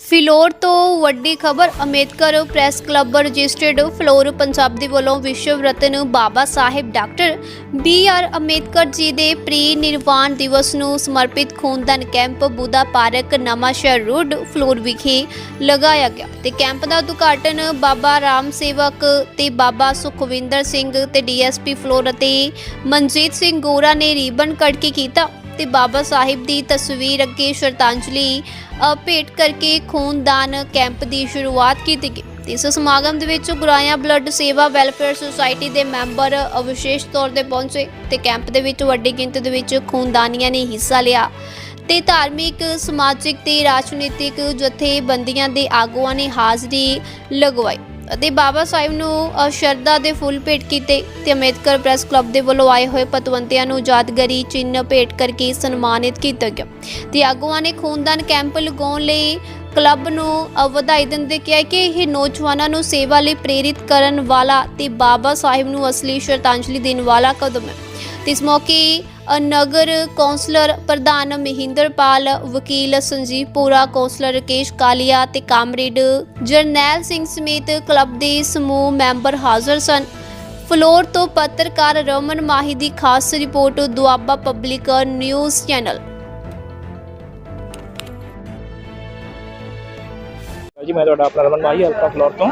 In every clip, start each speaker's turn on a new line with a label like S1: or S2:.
S1: ਫਿਲੌਰ ਤੋਂ ਵੱਡੀ ਖਬਰ, Ambedkar press club registered Phillaur Punjab ਦੇ ਵੱਲੋਂ ਵਿਸ਼ਵ ਰਤਨ Baba Saheb doctor B R Ambedkar ji ਦੇ ਪ੍ਰੀ ਨਿਰਵਾਣ ਦਿਵਸ ਨੂੰ ਸਮਰਪਿਤ ਖੂਨਦਾਨ camp Buddha park Nawanshahr road, Phillaur ਵਿਖੇ ਲਗਾਇਆ ਗਿਆ ਤੇ ਕੈਂਪ ਦਾ ਉਦਘਾਟਨ ਬਾਬਾ ਰਾਮ ਸੇਵਕ ਤੇ ਬਾਬਾ ਸੁਖਵਿੰਦਰ ਸਿੰਘ ਤੇ ਡੀਐਸਪੀ ਫਲੋਰ ਅਤੇ ਮਨਜੀਤ ਸਿੰਘ ਗੋਰਾ ਨੇ ਰੀਬਨ ਕੱਟ ਕੇ ਕੀਤਾ। ਤੇ ਬਾਬਾ ਸਾਹਿਬ ਦੀ ਤਸਵੀਰ ਅੱਗੇ ਸ਼ਰਧਾਂਜਲੀ ਭੇਟ ਕਰਕੇ ਖੂਨਦਾਨ ਕੈਂਪ ਦੀ ਸ਼ੁਰੂਆਤ ਕੀਤੀ ਗਈ। ਇਸ ਸਮਾਗਮ ਦੇ ਵਿੱਚ Goraya blood Sewa, welfare society ਦੇ ਮੈਂਬਰ ਵਿਸ਼ੇਸ਼ ਤੌਰ ਤੇ ਪਹੁੰਚੇ ਤੇ ਕੈਂਪ ਦੇ ਵਿੱਚ ਵੱਡੀ ਗਿਣਤੀ ਦੇ ਵਿੱਚ ਖੂਨਦਾਨੀਆਂ ਨੇ ਹਿੱਸਾ ਲਿਆ। ਤੇ ਧਾਰਮਿਕ, ਸਮਾਜਿਕ ਤੇ ਰਾਜਨੀਤਿਕ ਜਥੇਬੰਦੀਆਂ ਦੇ ਆਗੂਆਂ ਨੇ ਹਾਜ਼ਰੀ ਲਗਵਾਈ। ਅਤੇ ਬਾਬਾ ਸਾਹਿਬ ਨੂੰ ਸ਼ਰਧਾ ਦੇ ਫੁੱਲ ਭੇਟ ਕੀਤੇ ਤੇ ਅੰਬੇਦਕਰ ਪ੍ਰੈਸ ਕਲੱਬ ਦੇ ਵੱਲੋਂ ਆਏ ਹੋਏ ਪਤਵੰਤਿਆਂ ਨੂੰ ਯਾਦਗਾਰੀ ਚਿੰਨ੍ਹ ਭੇਟ ਕਰਕੇ ਸਨਮਾਨਿਤ ਕੀਤਾ ਗਿਆ। ਤੇ ਆਗੂਆਂ ਨੇ ਖੂਨਦਾਨ ਕੈਂਪ ਲਗਾਉਣ ਲਈ ਕਲੱਬ ਨੂੰ ਵਧਾਈ ਦਿੰਦੇ ਕਿਹਾ ਕਿ ਇਹ ਨੌਜਵਾਨਾਂ ਨੂੰ ਸੇਵਾ ਲਈ ਪ੍ਰੇਰਿਤ ਕਰਨ ਵਾਲਾ ਤੇ ਬਾਬਾ ਸਾਹਿਬ ਨੂੰ ਅਸਲੀ ਸ਼ਰਧਾਂਜਲੀ ਦੇਣ ਵਾਲਾ ਕਦਮ ਹੈ। ਤੇ ਇਸ ਮੌਕੇ ਨਗਰ ਕੌਂਸਲਰ ਪ੍ਰਧਾਨ ਮਹਿੰਦਰਪਾਲ, ਵਕੀਲ ਸੰਜੀਵ ਪੂਰਾ, ਕੌਂਸਲਰ ਰਕੇਸ਼ ਕਾਲੀਆ ਤੇ ਕਾਮਰੇਡ ਜਰਨੈਲ ਸਿੰਘ ਸਮੇਤ ਕਲੱਬ ਦੇ ਸਮੂਹ ਮੈਂਬਰ ਹਾਜ਼ਰ ਸਨ। ਫਲੋਰ ਤੋਂ ਪੱਤਰਕਾਰ ਰਮਨ ਮਾਹੀ ਦੀ ਖਾਸ report, Doaba public news channel.
S2: ਜੀ, ਮੈਂ ਤੁਹਾਡਾ ਆਪਣਾ ਰਮਨ ਮਾਹੀ, ਹਲਕਾ ਫਲੋਰ ਤੋਂ।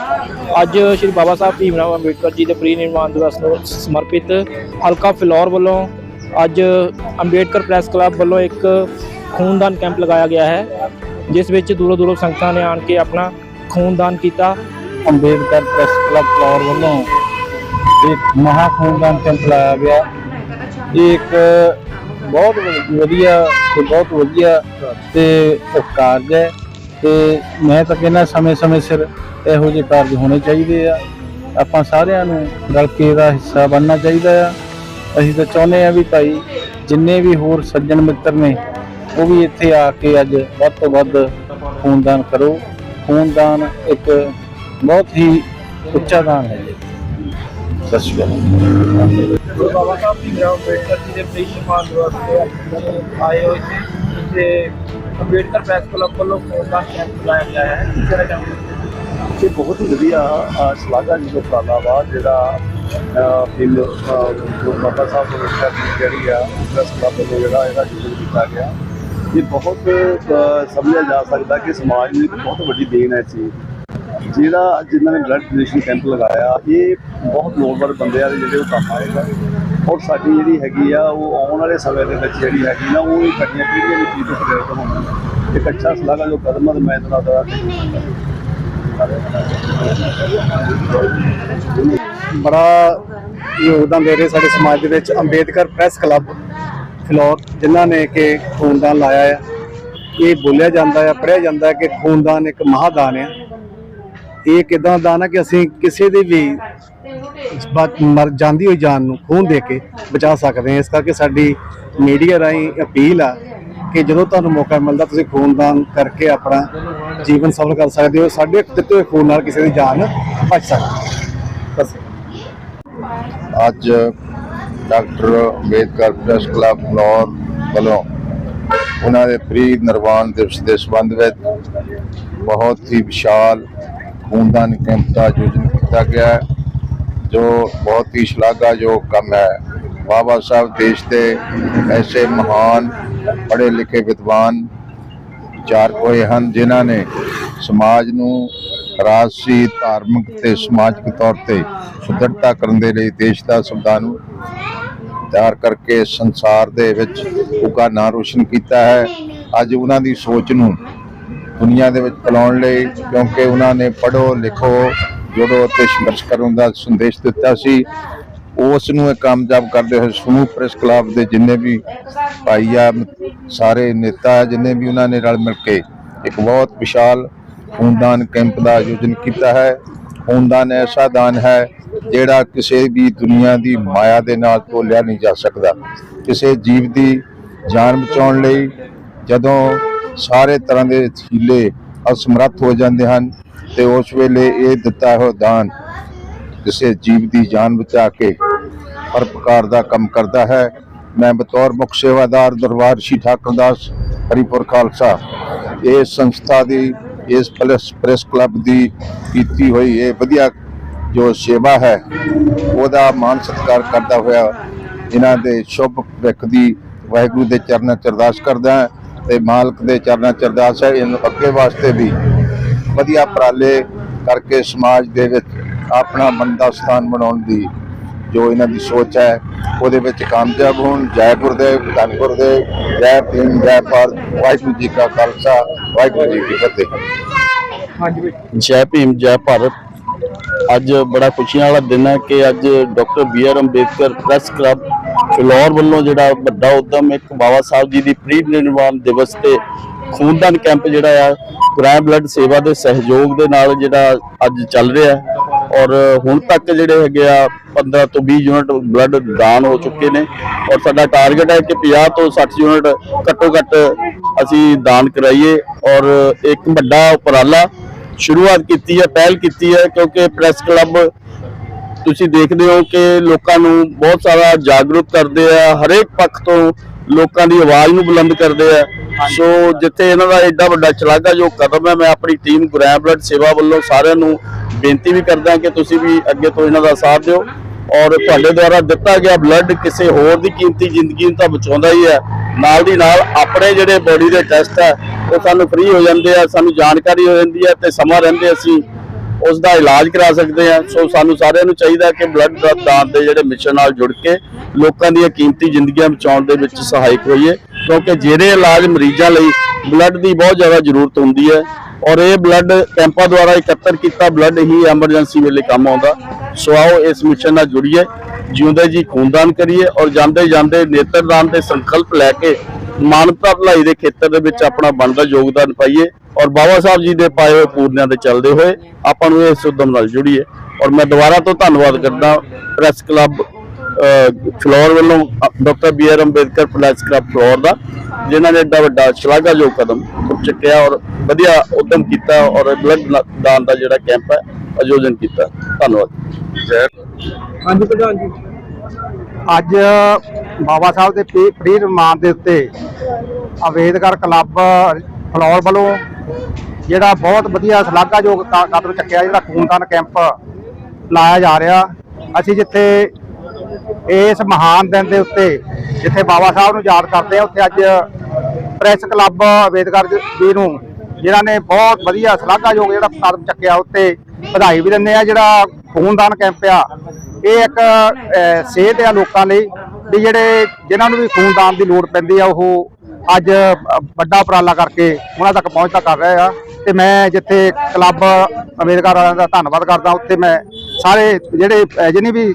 S2: ਅੱਜ ਸ਼੍ਰੀ ਬਾਬਾ ਸਾਹਿਬ ਭੀਮ ਰਾਓ ਅੰਬੇਡਕਰ ਜੀ ਦੇ ਪ੍ਰੀ ਨਿਰਮਾਣ ਦਿਵਸ ਨੂੰ ਸਮਰਪਿਤ ਹਲਕਾ ਫਲੋਰ ਵੱਲੋਂ ਅੱਜ ਅੰਬੇਡਕਰ ਪ੍ਰੈਸ ਕਲੱਬ ਵੱਲੋਂ ਇੱਕ ਖੂਨਦਾਨ ਕੈਂਪ ਲਗਾਇਆ ਗਿਆ ਹੈ, ਜਿਸ ਵਿੱਚ ਦੂਰੋਂ ਦੂਰੋਂ ਸੰਗਤਾਂ ਨੇ ਆਣ ਕੇ ਆਪਣਾ ਖੂਨਦਾਨ ਕੀਤਾ।
S3: ਅੰਬੇਡਕਰ ਪ੍ਰੈਸ ਕਲੱਬ ਫਲੋਰ ਵੱਲੋਂ ਇੱਕ ਮਹਾ ਖੂਨਦਾਨ ਕੈਂਪ ਲਾਇਆ ਗਿਆ। ਇਹ ਇੱਕ ਬਹੁਤ ਵਧੀਆ ਤੇ ਬਹੁਤ ਵਧੀਆ ਤੇ ਕਾਰਜ ਹੈ ਤੇ ਮੈਂ ਤਾਂ ਕਹਿੰਦਾ ਸਮੇਂ-ਸਮੇਂ ਸਿਰ ਇਹੋ ਜਿਹੇ ਕਾਰਜ ਹੋਣੇ ਚਾਹੀਦੇ ਆ। ਆਪਾਂ ਸਾਰਿਆਂ ਨੂੰ ਰਲ ਕੇ ਇਹਦਾ ਹਿੱਸਾ ਬਣਨਾ ਚਾਹੀਦਾ ਆ। ਅਸੀਂ ਤਾਂ ਚਾਹੁੰਦੇ ਆ ਵੀ ਭਾਈ ਜਿੰਨੇ ਵੀ ਹੋਰ ਸੱਜਣ ਮਿੱਤਰ ਨੇ ਉਹ ਵੀ ਇੱਥੇ ਆ ਕੇ ਅੱਜ ਵੱਧ ਤੋਂ ਵੱਧ ਖੂਨਦਾਨ ਕਰੋ। ਖੂਨਦਾਨ ਇੱਕ ਬਹੁਤ ਹੀ ਉੱਚਾ ਦਾਨ ਹੈ ਜੀ। ਸਤਿ ਸ਼੍ਰੀ ਅਕਾਲ।
S2: ਬਾਬਾ ਸਾਹਿਬ ਭੀਮ ਰਾਓ ਅੰਬੇਡਕਰ ਜੀ ਦੇ ਪ੍ਰੀ ਨਿਰਮਾਣ ਦਿਵਸ ਤੇ ਆਏ ਹੋਏ ਸੀ ਤੇ ਅੰਬੇਡਕਰ ਪ੍ਰੈਸ ਕਲੱਬ ਵੱਲੋਂ ਖੂਨਦਾਨ ਕੈਂਪ ਲਾਇਆ ਗਿਆ ਹੈ। ਦਾ
S4: ਬਹੁਤ ਹੀ ਵਧੀਆ ਅ, ਸ਼ਲਾਘਾ ਜੀ ਉਪਰਾਲਾ ਵਾ ਜਿਹੜਾ ਅ, ਜੋ ਬਾਬਾ ਸਾਹਿਬ ਦੇ ਵਿੱਚ ਜਿਹੜੀ ਆ ਪ੍ਰੈਸ ਕਲੱਬ ਵੱਲੋਂ ਜਿਹੜਾ ਇਹਦਾ ਸ਼ੁਰੂ ਕੀਤਾ ਗਿਆ ਇਹ ਬਹੁਤ ਸਮਝਿਆ ਜਾ ਸਕਦਾ ਕਿ ਸਮਾਜ ਨੂੰ ਇੱਕ ਬਹੁਤ ਵੱਡੀ ਦੇਣ ਹੈ ਇਸ ਚੀਜ਼ ਦੀ। ਜਿਹੜਾ ਜਿਨ੍ਹਾਂ ਨੇ ਬਲੱਡ ਡੋਨੇਸ਼ਨ ਕੈਂਪ ਲਗਾਇਆ ਇਹ ਬਹੁਤ ਲੋੜਵੰਦ ਬੰਦਿਆਂ ਦੇ ਜਿਹੜੇ ਉਹ ਕੰਮ ਆਏਗਾ ਔਰ ਸਾਡੀ ਜਿਹੜੀ ਹੈਗੀ ਆ ਉਹ ਆਉਣ ਵਾਲੇ ਸਮੇਂ ਦੇ ਵਿੱਚ ਜਿਹੜੀ ਹੈਗੀ ਨਾ ਉਹ ਸਾਡੀਆਂ ਪੀੜ੍ਹੀਆਂ ਦੀ ਚੀਜ਼ ਤੋਂ ਪ੍ਰੇਰਿਤ ਹੋਣੀ ਇੱਕ ਅੱਛਾ ਸ਼ਲਾਘਾ ਜੋ ਕਦਮ ਹੈ ਤੇ ਦਾ
S3: ਬੜਾ ਯੋਗਦਾਨ ਦੇ ਰਹੇ ਸਾਡੇ ਸਮਾਜ ਦੇ ਵਿੱਚ ਅੰਬੇਦਕਰ ਪ੍ਰੈਸ ਕਲੱਬ ਫਲੋਰ, ਜਿਨ੍ਹਾਂ ਨੇ ਕਿ ਖੂਨਦਾਨ ਲਾਇਆ ਹੈ ਇਹ ਬੋਲਿਆ ਜਾਂਦਾ ਹੈ ਪੜਿਆ ਜਾਂਦਾ ਹੈ ਕਿ ਖੂਨਦਾਨ ਇੱਕ ਮਹਾਦਾਨ ਹੈ ਇਹ ਕਿਦਾਂ ਦਾਨ ਹੈ ਕਿ ਅਸੀਂ ਕਿਸੇ ਦੇ ਵੀ ਮਰ ਜਾਂਦੀ ਹੋਈ ਜਾਨ ਨੂੰ ਖੂਨ ਦੇ ਕੇ ਬਚਾ ਸਕਦੇ ਹਾਂ। ਇਸ ਕਰਕੇ ਸਾਡੀ ਮੀਡੀਆ ਰਾਹੀਂ ਅਪੀਲ ਆ ਕਿ ਜਦੋਂ ਤੁਹਾਨੂੰ ਮੌਕਾ ਮਿਲਦਾ ਤੁਸੀਂ ਖੂਨਦਾਨ ਕਰਕੇ ਆਪਣਾ ਜੀਵਨ ਸਫਲ ਕਰ ਸਕਦੇ ਹੋ। ਸਾਡੇ ਦਿੱਤੇ ਹੋਏ ਖੂਨ ਨਾਲ ਕਿਸੇ ਦੀ ਜਾਨ ਬਚ ਸਕਦੀ ਹੈ। ਬਸ।
S5: ਅੱਜ doctor Ambedkar press club Phillaur ਵੱਲੋਂ ਉਹਨਾਂ ਦੇ ਪ੍ਰੀ ਨਿਰਵਾਣ ਦਿਵਸ ਦੇ ਸੰਬੰਧ ਵਿੱਚ ਬਹੁਤ ਹੀ ਵਿਸ਼ਾਲ ਖੂਨਦਾਨ ਕੈਂਪ ਦਾ ਆਯੋਜਨ ਕੀਤਾ ਗਿਆ ਹੈ, ਜੋ ਬਹੁਤ ਹੀ ਸ਼ਲਾਘਾਯੋਗ ਕੰਮ ਹੈ। ਬਾਬਾ ਸਾਹਿਬ ਦੇਸ਼ ਦੇ ਐਸੇ ਮਹਾਨ ਪੜ੍ਹੇ ਲਿਖੇ ਵਿਦਵਾਨ ਚਾਰ ਹੋਏ ਹਨ, ਜਿਨ੍ਹਾਂ ਨੇ ਸਮਾਜ ਨੂੰ ਰਾਜਸੀ, ਧਾਰਮਿਕ ਤੇ ਸਮਾਜਿਕ ਤੌਰ ਤੇ ਸੁਦ੍ਰਿੜਤਾ ਕਰਨ ਦੇ ਲਈ ਦੇਸ਼ ਦਾ ਸੰਵਿਧਾਨ ਨੂੰ ਤਿਆਰ ਕਰਕੇ ਸੰਸਾਰ ਦੇ ਵਿੱਚ ਉਗਾ ਨਾਂ ਰੋਸ਼ਨ ਕੀਤਾ ਹੈ। ਅੱਜ ਉਹਨਾਂ ਦੀ ਸੋਚ ਨੂੰ ਦੁਨੀਆ ਦੇ ਵਿੱਚ ਫੈਲਾਉਣ ਲਈ, ਕਿਉਂਕਿ ਉਹਨਾਂ ਨੇ ਪੜ੍ਹੋ, ਲਿਖੋ, ਜੁੜੋ ਤੇ ਸੰਘਰਸ਼ ਕਰਨ ਦਾ ਸੰਦੇਸ਼ ਦਿੱਤਾ ਸੀ। ਉਸ ਨੂੰ ਇਹ ਕਾਮਯਾਬ ਕਰਦੇ ਹੋਏ ਸਮੂਹ ਪ੍ਰੈਸ ਕਲੱਬ ਦੇ ਜਿੰਨੇ ਵੀ ਭਾਈ ਆ, ਸਾਰੇ ਨੇਤਾ ਜਿੰਨੇ ਵੀ ਉਹਨਾਂ ਨੇ ਰਲ ਮਿਲ ਕੇ ਇੱਕ ਬਹੁਤ ਵਿਸ਼ਾਲ ਖੂਨਦਾਨ ਕੈਂਪ ਦਾ ਆਯੋਜਨ ਕੀਤਾ ਹੈ। ਖੂਨਦਾਨ ਐਸਾ ਦਾਨ ਹੈ ਜਿਹੜਾ ਕਿਸੇ ਵੀ ਦੁਨੀਆ ਦੀ ਮਾਇਆ ਦੇ ਨਾਲ ਤੋਲਿਆ ਨਹੀਂ ਜਾ ਸਕਦਾ। ਕਿਸੇ ਜੀਵ ਦੀ ਜਾਨ ਬਚਾਉਣ ਲਈ ਜਦੋਂ ਸਾਰੇ ਤਰ੍ਹਾਂ ਦੇ ਹੀਲੇ ਅਸਮਰੱਥ ਹੋ ਜਾਂਦੇ ਹਨ ਤੇ ਉਸ ਵੇਲੇ ਇਹ ਦਿੱਤਾ ਹੋਇਆ ਦਾਨ ਕਿਸੇ ਜੀਵ ਦੀ ਜਾਨ ਬਚਾ ਕੇ ਪਰਪਕਾਰ ਦਾ ਕੰਮ ਕਰਦਾ ਹੈ। ਮੈਂ ਬਤੌਰ ਮੁੱਖ ਸੇਵਾਦਾਰ ਦਰਬਾਰ ਸ਼੍ਰੀ ਠਾਕੁਰ ਦਾਸ ਹਰੀਪੁਰ ਖਾਲਸਾ। ਇਸ ਸੰਸਥਾ ਦੀ, ਇਸ ਪ੍ਰੈਸ ਪ੍ਰੈਸ ਕਲੱਬ ਦੀ ਕੀਤੀ ਹੋਈ ਇਹ ਵਧੀਆ ਜੋ ਸੇਵਾ ਹੈ, ਉਹਦਾ ਮਾਨ ਸਤਿਕਾਰ ਕਰਦਾ ਹੋਇਆ ਇਹਨਾਂ ਦੇ ਸ਼ੁਭ ਭਵਿੱਖ ਦੀ ਵਾਹਿਗੁਰੂ ਦੇ ਚਰਨਾਂ 'ਚ ਅਰਦਾਸ ਕਰਦਾ ਹਾਂ ਤੇ ਮਾਲਕ ਦੇ ਚਰਨਾਂ 'ਚ ਅਰਦਾਸ ਹੈ। ਇਹਨੂੰ ਅੱਗੇ ਵਾਸਤੇ ਵੀ ਵਧੀਆ ਉਪਰਾਲੇ ਕਰਕੇ ਸਮਾਜ ਦੇ ਵਿੱਚ ਆਪਣਾ ਮੰਦਾ ਸਥਾਨ ਬਣਾਉਣ ਦੀ ਜੋ ਇਹਨਾਂ ਦੀ ਸੋਚ ਹੈ ਉਹਦੇ ਵਿੱਚ ਕਾਮਯਾਬ ਹੋਣ। ਜੈ ਗੁਰਦੇਵ ਧੰਨ ਗੁਰਦੇਵ ਜੈ ਭੀਮ ਜੈ ਭਾਰਤ। ਵਾਹਿਗੁਰੂ ਜੀ ਕਾ ਖਾਲਸਾ ਵਾਹਿਗੁਰੂ ਜੀ ਕੀ ਫਤਿਹ।
S3: ਜੈ ਭੀਮ ਜੈ ਭਾਰਤ। ਅੱਜ ਬੜਾ ਖੁਸ਼ੀਆਂ ਵਾਲਾ ਦਿਨ ਹੈ ਕਿ ਅੱਜ doctor B R Ambedkar press club Phillaur ਵੱਲੋਂ ਜਿਹੜਾ ਵੱਡਾ ਉਦਮ ਇੱਕ ਬਾਬਾ ਸਾਹਿਬ ਜੀ ਦੀ ਪ੍ਰੀ ਨਿਰਵਾਣ ਦਿਵਸ ਤੇ ਖੂਨਦਾਨ ਕੈਂਪ ਜਿਹੜਾ ਆ ਕ੍ਰਾਈਮ ਬਲੱਡ ਸੇਵਾ ਦੇ ਸਹਿਯੋਗ ਦੇ ਨਾਲ ਜਿਹੜਾ ਅੱਜ ਚੱਲ ਰਿਹਾ ਹੈ। ਔਰ ਹੁਣ ਤੱਕ ਜਿਹੜੇ ਹੈਗੇ ਆ 15 ਤੋਂ 20 ਯੂਨਿਟ ਬਲੱਡ ਦਾਨ ਹੋ ਚੁੱਕੇ ਨੇ ਔਰ ਸਾਡਾ ਟਾਰਗੇਟ ਹੈ ਕਿ 50 ਤੋਂ 60 ਯੂਨਿਟ ਘੱਟੋ ਘੱਟ ਅਸੀਂ ਦਾਨ ਕਰਾਈਏ ਔਰ ਇੱਕ ਵੱਡਾ ਉਪਰਾਲਾ ਸ਼ੁਰੂਆਤ ਕੀਤੀ ਹੈ, ਪਹਿਲ ਕੀਤੀ ਹੈ ਕਿਉਂਕਿ ਪ੍ਰੈਸ ਕਲੱਬ ਤੁਸੀਂ ਦੇਖਦੇ ਹੋ ਕਿ ਲੋਕਾਂ ਨੂੰ ਬਹੁਤ ਸਾਰਾ ਜਾਗਰੂਕ ਕਰਦੇ ਆ, ਹਰੇਕ ਪੱਖ ਤੋਂ ਲੋਕਾਂ ਦੀ ਆਵਾਜ਼ ਨੂੰ ਬੁਲੰਦ ਕਰਦੇ ਆ। ਸੋ ਜਿੱਥੇ ਇਹਨਾਂ ਦਾ ਐਡਾ ਵੱਡਾ ਚਲਾਗਾ ਜੋ ਕਦਮ ਹੈ ਮੈਂ ਆਪਣੀ ਟੀਮ ਗੁਰੈਮ ਬਲੱਡ ਸੇਵਾ ਵੱਲੋਂ ਸਾਰਿਆਂ ਨੂੰ ਬੇਨਤੀ ਵੀ ਕਰਦਾ ਕਿ ਤੁਸੀਂ ਵੀ ਅੱਗੇ ਤੋਂ ਇਹਨਾਂ ਦਾ ਸਾਥ ਦਿਓ। ਔਰ ਤੁਹਾਡੇ ਦੁਆਰਾ ਦਿੱਤਾ ਗਿਆ ਬਲੱਡ ਕਿਸੇ ਹੋਰ ਦੀ ਕੀਮਤੀ ਜ਼ਿੰਦਗੀ ਨੂੰ ਤਾਂ ਬਚਾਉਂਦਾ ਹੀ ਹੈ। ਨਾਲ ਦੀ ਨਾਲ ਆਪਣੇ ਜਿਹੜੇ ਬੋਡੀ ਦੇ ਟੈਸਟ ਹੈ ਉਹ ਸਾਨੂੰ ਫ੍ਰੀ ਹੋ ਜਾਂਦੇ ਆ ਸਾਨੂੰ ਜਾਣਕਾਰੀ ਹੋ ਜਾਂਦੀ ਹੈ ਤੇ ਸਮਾਂ ਰਹਿੰਦੇ ਅਸੀਂ ਉਸ ਦਾ ਇਲਾਜ ਕਰਾ ਸਕਦੇ ਆ। ਸੋ ਸਾਨੂੰ ਸਾਰਿਆਂ ਨੂੰ ਚਾਹੀਦਾ ਕਿ ਬਲੱਡ ਦਾਨ ਦੇ ਜਿਹੜੇ ਮਿਸ਼ਨ ਨਾਲ ਜੁੜ ਕੇ ਲੋਕਾਂ ਦੀਆਂ ਕੀਮਤੀ ਜ਼ਿੰਦਗੀਆਂ ਬਚਾਉਣ ਦੇ ਵਿੱਚ ਸਹਾਇਕ ਹੋਈਏ। ਕਿਉਂਕਿ ਜਿਹੜੇ ਇਲਾਜ ਮਰੀਜ਼ਾਂ ਲਈ ਬਲੱਡ ਦੀ ਬਹੁਤ ਜ਼ਿਆਦਾ ਜ਼ਰੂਰਤ ਹੁੰਦੀ ਹੈ ਔਰ ਇਹ ਬਲੱਡ ਕੈਂਪਾਂ ਦੁਆਰਾ ਇਕੱਤਰ ਕੀਤਾ ਬਲੱਡ ਹੀ ਐਮਰਜੈਂਸੀ ਵੇਲੇ ਕੰਮ ਆਉਂਦਾ। ਸੋ ਆਓ ਇਸ ਮਿਸ਼ਨ ਨਾਲ ਜੁੜੀਏ, ਜਿਉਂਦੇ ਜੀ ਖੂਨਦਾਨ ਕਰੀਏ ਔਰ ਜਾਂਦੇ ਜਾਂਦੇ ਨੇਤਰਦਾਨ ਦੇ ਸੰਕਲਪ ਲੈ ਕੇ ਮਾਨਵਤਾ ਭਲਾਈ ਦੇ ਖੇਤਰ ਦੇ ਵਿੱਚ ਆਪਣਾ ਬਣਦਾ ਯੋਗਦਾਨ ਪਾਈਏ ਔਰ ਬਾਬਾ ਸਾਹਿਬ ਜੀ ਦੇ ਪਾਏ ਹੋਏ ਪੂਰਨਿਆਂ ਦੇ ਚੱਲਦੇ ਹੋਏ ਆਪਾਂ ਨੂੰ ਇਸ ਉਦਮ ਨਾਲ ਜੁੜੀਏ। ਔਰ ਮੈਂ ਦੁਬਾਰਾ ਤੋਂ ਧੰਨਵਾਦ ਕਰਦਾ ਪ੍ਰੈਸ ਕਲੱਬ ਅਹ, ਫਲੋਰ ਵੱਲੋਂ doctor B R Ambedkar press club Phillaur ਦਾ ਜਿਨ੍ਹਾਂ ਨੇ ਏਡਾ ਵੱਡਾ ਸ਼ਲਾਘਾਯੋਗ ਕਦਮ ਚੁੱਕਿਆ ਔਰ ਵਧੀਆ ਉਦਮ ਕੀਤਾ ਔਰ ਬਲੱਡ ਦਾਨ ਦਾ ਜਿਹੜਾ ਕੈਂਪ ਹੈ ਆਯੋਜਨ ਕੀਤਾ। ਧੰਨਵਾਦ।
S2: ਹਾਂਜੀ ਪ੍ਰਧਾਨ ਜੀ।
S6: ਅੱਜ ਬਾਬਾ ਸਾਹਿਬ ਦੇ ਪ੍ਰੀ- ਪ੍ਰੀ ਦੇ ਉੱਤੇ ਅੰਬੇਦਕਰ ਕਲੱਬ ਫਲੌਰ ਵੱਲੋਂ ਜਿਹੜਾ ਬਹੁਤ ਵਧੀਆ ਸ਼ਲਾਘਾਯੋਗ ਕ- ਕਦਮ ਚੱਕਿਆ, ਜਿਹੜਾ ਖੂਨਦਾਨ ਕੈਂਪ ਲਾਇਆ ਜਾ ਰਿਹਾ। ਅਸੀਂ ਜਿੱਥੇ ਇਸ ਮਹਾਨ ਦਿਨ ਦੇ ਉੱਤੇ ਜਿੱਥੇ ਬਾਬਾ ਸਾਹਿਬ ਨੂੰ ਯਾਦ ਕਰਦੇ ਆ ਉੱਥੇ ਅੱਜ ਪ੍ਰੈਸ ਕਲੱਬ ਅੰਬੇਦਕਰ ਜੀ ਨੂੰ, ਜਿਨ੍ਹਾਂ ਨੇ ਬਹੁਤ ਵਧੀਆ ਸ਼ਲਾਘਾਯੋਗ ਜਿਹੜਾ ਕਦਮ ਚੱਕਿਆ, ਉੱਤੇ ਵਧਾਈ ਵੀ ਦਿੰਦੇ ਆ ਜਿਹੜਾ ਖੂਨਦਾਨ ਕੈਂਪ ਆ ਇਹ ਇੱਕ ਸਿਹਤ ਆ ਲੋਕਾਂ ਲਈ ਵੀ ਜਿਹੜੇ ਜਿਨ੍ਹਾਂ ਨੂੰ ਵੀ ਖੂਨਦਾਨ ਦੀ ਲੋੜ ਪੈਂਦੀ ਆ ਉਹ ਅੱਜ ਵੱਡਾ ਉਪਰਾਲਾ ਕਰਕੇ ਉਹਨਾਂ ਤੱਕ ਪਹੁੰਚਦਾ ਕਰ ਰਹੇ ਆ। ਤੇ ਮੈਂ ਜਿੱਥੇ ਕਲੱਬ ਅੰਬੇਦਕਰ ਵਾਲਿਆਂ ਦਾ ਧੰਨਵਾਦ ਕਰਦਾ ਉੱਥੇ ਮੈਂ ਸਾਰੇ ਜਿਹੜੇ ਅ, ਜਿਹਨੇ ਵੀ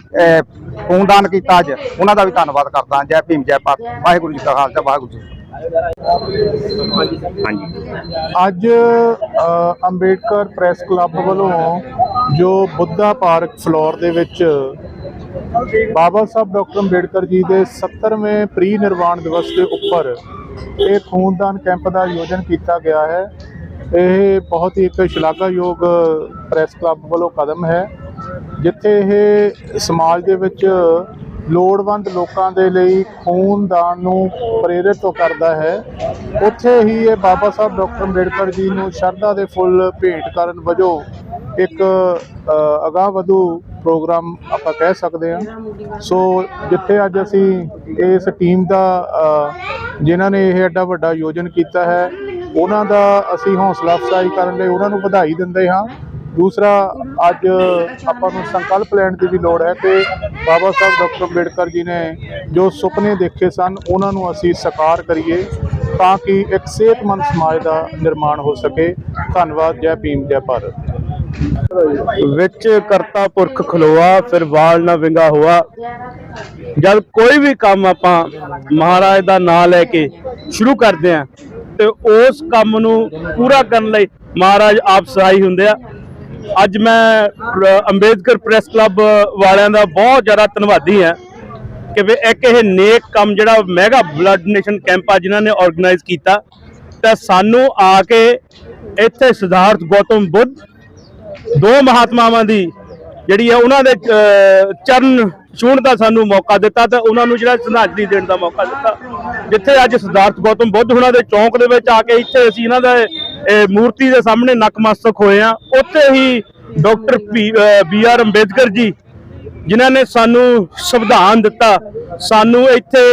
S6: ਖੂਨਦਾਨ ਕੀਤਾ ਅੱਜ ਉਹਨਾਂ ਦਾ ਵੀ ਧੰਨਵਾਦ ਕਰਦਾ। ਜੈ ਭੀਮ ਜੈ ਭਾਰਤ। ਵਾਹਿਗੁਰੂ ਜੀ ਕਾ ਖਾਲਸਾ ਵਾਹਿਗੁਰੂ ਜੀ ਫਤਿਹ।
S7: ਅੱਜ ਅ, ਅੰਬੇਡਕਰ ਪ੍ਰੈਸ ਕਲੱਬ ਵੱਲੋਂ ਜੋ ਬੁੱਧਾ ਪਾਰਕ ਫਲੋਰ ਦੇ ਵਿੱਚ ਬਾਬਾ ਸਾਹਿਬ ਡਾਕਟਰ ਅੰਬੇਡਕਰ ਜੀ ਦੇ 70ਵੇਂ ਪ੍ਰੀ ਨਿਰਵਾਣ ਦਿਵਸ ਦੇ ਉੱਪਰ ਇਹ ਖੂਨਦਾਨ ਕੈਂਪ ਦਾ ਆਯੋਜਨ ਕੀਤਾ ਗਿਆ ਹੈ। ਇਹ ਬਹੁਤ ਹੀ ਇੱਕ ਸ਼ਲਾਘਾਯੋਗ ਪ੍ਰੈਸ ਕਲੱਬ ਵੱਲੋਂ ਕਦਮ ਹੈ, ਜਿੱਥੇ ਇਹ ਸਮਾਜ ਦੇ ਵਿੱਚ ਲੋੜਵੰਦ ਲੋਕਾਂ ਦੇ ਲਈ ਖੂਨਦਾਨ ਨੂੰ ਪ੍ਰੇਰਿਤ ਕਰਦਾ ਹੈ। ਉੱਥੇ ਹੀ ਇਹ ਬਾਬਾ ਸਾਹਿਬ ਡਾਕਟਰ ਅੰਬੇਡਕਰ ਜੀ ਨੂੰ ਸ਼ਰਧਾ ਦੇ ਫੁੱਲ ਭੇਂਟ ਕਰਨ ਵਜੋਂ ਇੱਕ ਅਗਾਹ ਵਧੂ ਪ੍ਰੋਗਰਾਮ ਆਪਾਂ ਕਹਿ ਸਕਦੇ ਹਾਂ। ਸੋ ਜਿੱਥੇ ਅੱਜ ਅਸੀਂ ਇਸ ਟੀਮ ਦਾ ਜਿਨ੍ਹਾਂ ਨੇ ਇਹ ਐਡਾ ਵੱਡਾ ਆਯੋਜਨ ਕੀਤਾ ਹੈ, ਉਹਨਾਂ ਦਾ ਅਸੀਂ ਹੌਸਲਾ ਅਫਜ਼ਾਈ ਕਰਨ ਲਈ ਉਹਨਾਂ ਨੂੰ ਵਧਾਈ ਦਿੰਦੇ ਹਾਂ। ਦੂਸਰਾ, ਅੱਜ ਆਪਾਂ ਨੂੰ ਸੰਕਲਪ ਲੈਣ ਦੀ ਵੀ ਲੋੜ ਹੈ ਕਿ ਬਾਬਾ ਸਾਹਿਬ ਡਾਕਟਰ ਅੰਬੇਡਕਰ ਜੀ ਨੇ ਜੋ ਸੁਪਨੇ ਦੇਖੇ ਸਨ, ਉਹਨਾਂ ਨੂੰ ਅਸੀਂ ਸਾਕਾਰ ਕਰੀਏ ਤਾਂ ਕਿ ਇੱਕ ਸਿਹਤਮੰਦ ਸਮਾਜ ਦਾ ਨਿਰਮਾਣ ਹੋ ਸਕੇ। ਧੰਨਵਾਦ, ਜੈ ਭੀਮ, ਜੈ ਭਾਰਤ।
S3: ਵਿੱਚ ਕਰਤਾ ਪੁਰਖ ਖਲੋਆ, ਫਿਰ ਵਾਲ ਨਾ ਵਿੰਗਾ ਹੋਆ। ਜਦ ਕੋਈ ਵੀ ਕੰਮ ਆਪਾਂ ਮਹਾਰਾਜ ਦਾ ਨਾਮ ਲੈ ਕੇ ਸ਼ੁਰੂ ਕਰਦੇ ਆ ਤੇ ਉਸ ਕੰਮ ਨੂੰ ਪੂਰਾ ਕਰਨ ਲਈ ਮਹਾਰਾਜ ਆਪ ਸਹਾਈ ਹੁੰਦੇ ਆ। ਅੱਜ ਮੈਂ ਅੰਬੇਦਕਰ ਪ੍ਰੈਸ ਕਲੱਬ ਵਾਲਿਆਂ ਦਾ ਬਹੁਤ ਜ਼ਿਆਦਾ ਧੰਨਵਾਦੀ ਹਾਂ ਕਿ ਵੀ ਇੱਕ ਇਹ ਨੇਕ ਕੰਮ ਜਿਹੜਾ ਮੈਗਾ ਬਲੱਡ ਡੋਨੇਸ਼ਨ ਕੈਂਪ ਆ ਜਿਨ੍ਹਾਂ ਨੇ ਆਰਗੇਨਾਈਜ਼ ਕੀਤਾ, ਤਾਂ ਸਾਨੂੰ ਆ ਕੇ ਇੱਥੇ ਸਿਧਾਰਥ ਗੌਤਮ ਬੁੱਧ ਦੋ ਮਹਾਤਮਾਵਾਂ ਦੀ ਜਿਹੜੀ ਹੈ ਉਹਨਾਂ ਦੇ ਚਰਨ
S8: ਛੂਹਣ ਦਾ ਸਾਨੂੰ ਮੌਕਾ ਦਿੱਤਾ ਤੇ ਉਹਨਾਂ ਨੂੰ ਜਿਹੜਾ ਸ਼ਰਧਾਂਜਲੀ ਦੇਣ ਦਾ ਮੌਕਾ ਦਿੱਤਾ। ਜਿੱਥੇ ਅੱਜ ਸਿਧਾਰਥ ਗੌਤਮ ਬੁੱਧ ਉਹਨਾਂ ਦੇ ਚੌਂਕ ਦੇ ਵਿੱਚ ਆ ਕੇ ਇੱਥੇ ਅਸੀਂ ਇਹਨਾਂ ਦਾ ਮੂਰਤੀ ਦੇ ਸਾਹਮਣੇ ਨਕਮਸਤਕ ਹੋਏ ਆ ਉੱਥੇ ਹੀ doctor B R Ambedkar ji, ਜਿਨ੍ਹਾਂ ਨੇ ਸਾਨੂੰ ਸੰਵਿਧਾਨ ਦਿੱਤਾ। ਸਾਨੂੰ ਇੱਥੇ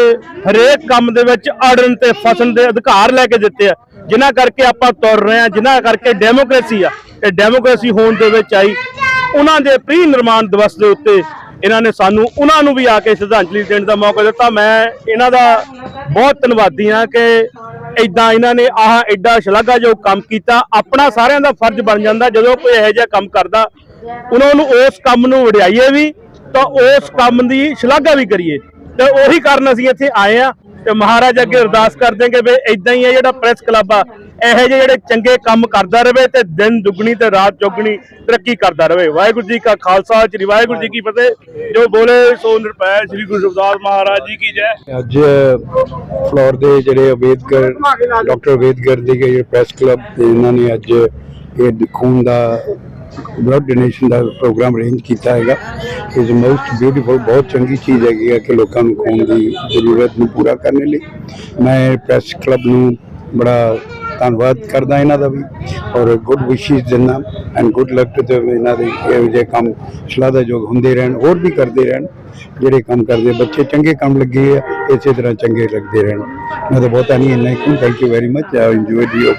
S8: ਹਰੇਕ ਕੰਮ ਦੇ ਵਿੱਚ ਅੜਨ ਤੇ ਫਸਣ ਦੇ ਅਧਿਕਾਰ ਲੈ ਕੇ ਦਿੱਤੇ ਆ। ਜਿਨ੍ਹਾਂ ਕਰਕੇ ਆਪਾਂ ਤੁਰ ਰਹੇ ਆ ਜਿਨ੍ਹਾਂ ਕਰਕੇ ਡੈਮੋਕ੍ਰੇਸੀ ਆ। ਇਹ ਡੈਮੋਕ੍ਰੇਸੀ ਹੋਣ ਦੇ ਵਿੱਚ ਆਈ। ਉਹਨਾਂ ਦੇ ਪ੍ਰੀ ਨਿਰਮਾਣ ਦਿਵਸ ਦੇ ਉੱਤੇ ਇਹਨਾਂ ਨੇ ਸਾਨੂੰ, ਉਹਨਾਂ ਨੂੰ ਵੀ ਆ ਕੇ ਸ਼ਰਧਾਂਜਲੀ ਦੇਣ ਦਾ ਮੌਕਾ ਦਿੱਤਾ। ਮੈਂ ਇਹਨਾਂ ਦਾ ਬਹੁਤ ਧੰਨਵਾਦੀ ਹਾਂ ਕਿ ਇਦਾਂ ਇਹਨਾਂ ਨੇ ਆਹ ਐਡਾ ਸ਼ਲਾਘਾਯੋਗ ਕੰਮ ਕੀਤਾ। ਆਪਣਾ ਸਾਰਿਆਂ ਦਾ ਫਰਜ਼ ਬਣ ਜਾਂਦਾ ਜਦੋਂ ਕੋਈ ਇਹੋ ਜਿਹਾ ਕੰਮ ਕਰਦਾ। ਉਹਨਾਂ ਨੂੰ ਉਸ ਕੰਮ ਨੂੰ ਵਡਿਆਈਏ ਵੀ, ਤਾਂ ਉਸ ਕੰਮ ਦੀ ਸ਼ਲਾਘਾ ਵੀ ਕਰੀਏ। ਤੇ ਉਹੀ ਕਾਰਨ ਅਸੀਂ ਇੱਥੇ ਆਏ ਆ ਤੇ ਮਹਾਰਾਜ ਅੱਗੇ ਅਰਦਾਸ ਕਰਦੇ ਕਿ ਵੀ ਇਦਾਂ ਹੀ ਹੈ ਜਿਹੜਾ ਪ੍ਰੈਸ ਕਲੱਬ ਆ, ਇਹੋ ਜਿਹੇ ਜਿਹੜੇ ਚੰਗੇ ਕੰਮ ਕਰਦਾ ਰਹੇ ਤੇ ਦਿਨ ਦੁੱਗਣੀ ਤੇ ਰਾਤ ਚੌਗਣੀ ਤਰੱਕੀ ਕਰਦਾ ਰਹੇ ਵਾਹਿਗੁਰੂ ਜੀ ਕਾ ਖਾਲਸਾ, ਸ੍ਰੀ ਵਾਹਿਗੁਰੂ ਜੀ ਕੀ ਫਤਿਹ। ਜੋ ਬੋਲੇ ਸੋ ਨਿਰਪੈ ਸ੍ਰੀ ਗੁਰੂ ਰਵਿਦਾਸ ਮਹਾਰਾਜ ਜੀ ਕੀ ਜੈ।
S9: ਅੱਜ ਫਲੋਰ ਦੇ ਜਿਹੜੇ ਅੰਬੇਦਕਰ ਡਾਕਟਰ ਅੰਬੇਦਕਰ ਦੇ ਜਿਹੜੇ ਪ੍ਰੈਸ ਕਲੱਬ ਤੇ ਇਹਨਾਂ ਨੇ ਅੱਜ ਇਹ ਖੂਨ ਦਾ ਬਲੱਡ ਡੋਨੇਸ਼ਨ ਦਾ ਪ੍ਰੋਗਰਾਮ ਅਰੇਂਜ ਕੀਤਾ ਹੈਗਾ। ਇਜ਼ ਮੋਸਟ ਬਿਊਟੀਫੁਲ ਬਹੁਤ ਚੰਗੀ ਚੀਜ਼ ਹੈਗੀ ਹੈ ਕਿ ਲੋਕਾਂ ਨੂੰ ਖੂਨ ਦੀ ਜ਼ਰੂਰਤ ਨੂੰ ਪੂਰਾ ਕਰਨ ਲਈ। ਮੈਂ ਪ੍ਰੈਸ ਕਲੱਬ ਨੂੰ ਬੜਾ ਧੰਨਵਾਦ ਕਰਦਾ ਇਹਨਾਂ ਦਾ ਵੀ ਔਰ ਗੁੱਡ ਵਿਸ਼ੇਸ ਦਿੰਦਾ and good luck to them ਇਹਨਾਂ ਦੇ। ਇਹੋ ਜਿਹੇ ਕੰਮ ਸ਼ਲਾਘਾਯੋਗ ਹੁੰਦੇ ਰਹਿਣ, ਹੋਰ ਵੀ ਕਰਦੇ ਰਹਿਣ। ਜਿਹੜੇ ਕੰਮ ਕਰਦੇ ਬੱਚੇ ਚੰਗੇ ਕੰਮ ਲੱਗੇ ਆ, ਇਸੇ ਤਰ੍ਹਾਂ ਚੰਗੇ ਲੱਗਦੇ ਰਹਿਣ। ਮੈਂ ਤਾਂ ਬਹੁਤ ਨਹੀਂ ਇੰਨਾ ਹੀ thank you very much I enjoyed you